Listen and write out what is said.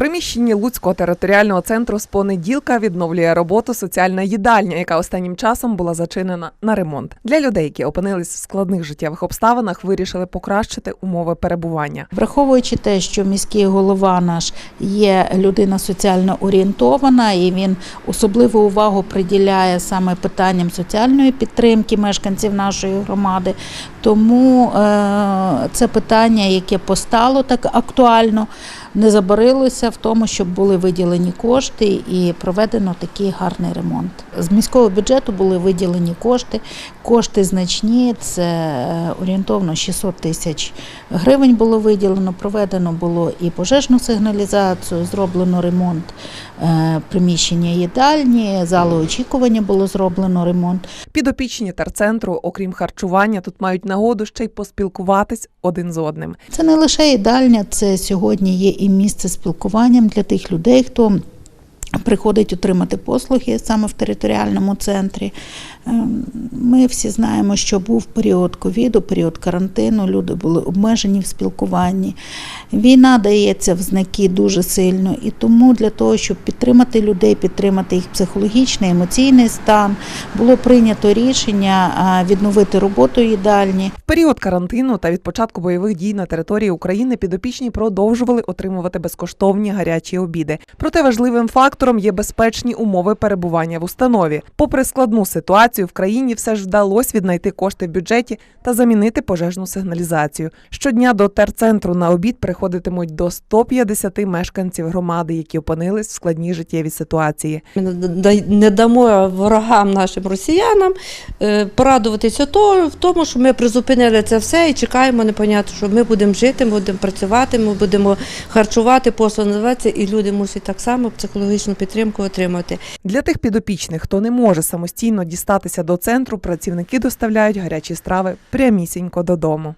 приміщенні Луцького територіального центру з понеділка відновлює роботу соціальна їдальня, яка останнім часом була зачинена на ремонт. Для людей, які опинились в складних життєвих обставинах, вирішили покращити умови перебування. Враховуючи те, що міський голова наш є людина соціально орієнтована, і він особливу увагу приділяє саме питанням соціальної підтримки мешканців нашої громади. Тому е, це питання, яке постало так актуально, не забарилося в тому, щоб були виділені кошти і проведено такий гарний ремонт. З міського бюджету були виділені кошти. Кошти значні, це е, орієнтовно 600 тисяч гривень було виділено. Проведено було і пожежну сигналізацію, зроблено ремонт е, приміщення їдальні, зали очікування було зроблено ремонт. Підопічні терцентру, окрім харчування, тут мають нагоду ще й поспілкуватись один з одним. Це не лише їдальня, це сьогодні є і місце спілкуванням для тих людей, хто приходить отримати послуги саме в територіальному центрі. Ем, Ми всі знаємо, що був період ковіду, період карантину, люди були обмежені в спілкуванні. Війна дається в знаки дуже сильно, і тому для того, щоб підтримати людей, підтримати їх психологічний, емоційний стан, було прийнято рішення відновити роботу їдальні. В період карантину та від початку бойових дій на території України підопічні продовжували отримувати безкоштовні гарячі обіди. Проте важливим фактором є безпечні умови перебування в установі. Попри складну ситуацію в країні, все ж вдалося віднайти кошти в бюджеті та замінити пожежну сигналізацію. Щодня до терцентру на обід приходитимуть до 150 мешканців громади, які опинились в складній життєвій ситуації. Ми не дамо ворогам нашим росіянам е, порадуватися то, в тому, що ми призупинили це все і чекаємо, непонятно, що ми будемо жити, ми будемо працювати, ми будемо харчувати, послуги називатися, і люди мусять так само психологічну підтримку отримати. Для тих підопічних, хто не може самостійно дістатися до центру, працівники доставляють гарячі страви прямісінько додому.